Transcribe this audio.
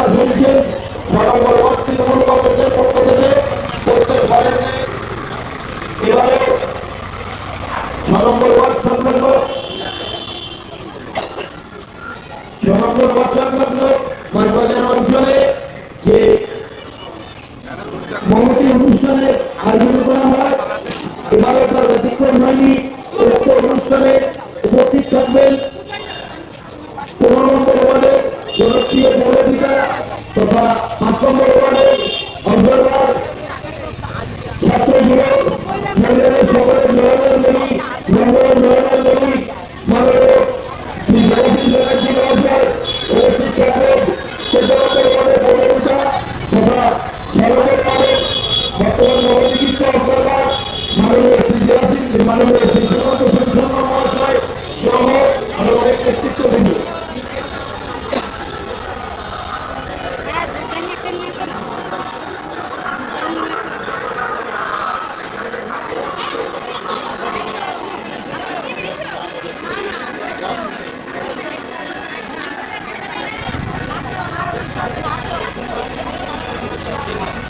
ঘোষণা চলছে সরকার তৃণমূল কংগ্রেসের পক্ষ থেকে প্রত্যেক ঘরে এবারে সংলগ্ন নভেম্বর ওয়ার্ড সংলগ্ন উপস্থিত থাকবেন নম্বর জনপ্রিয় তথা পাঁচ নম্বর ওয়ার্ডের অঞ্চলবার ছাত্র যুব মন্ডলের সকলের নয়নের দেবী মন্ডলের নয়নের দেবী মাননীয় শ্রী জগদীশ ব্যানার্জি মহাশয়, উপস্থিত থাকবেন। চোদ্দ নম্বর ওয়ার্ডের প্রবণতা তথা সড়কের পাবে বর্তমান নবচিকিৎসা অঞ্চলবার মাননীয় শ্রী জগদীশ, মাননীয় শ্রী জগন্নাথ মহাশয় সহ আরও অনেক ব্যক্তিত্ব すいません。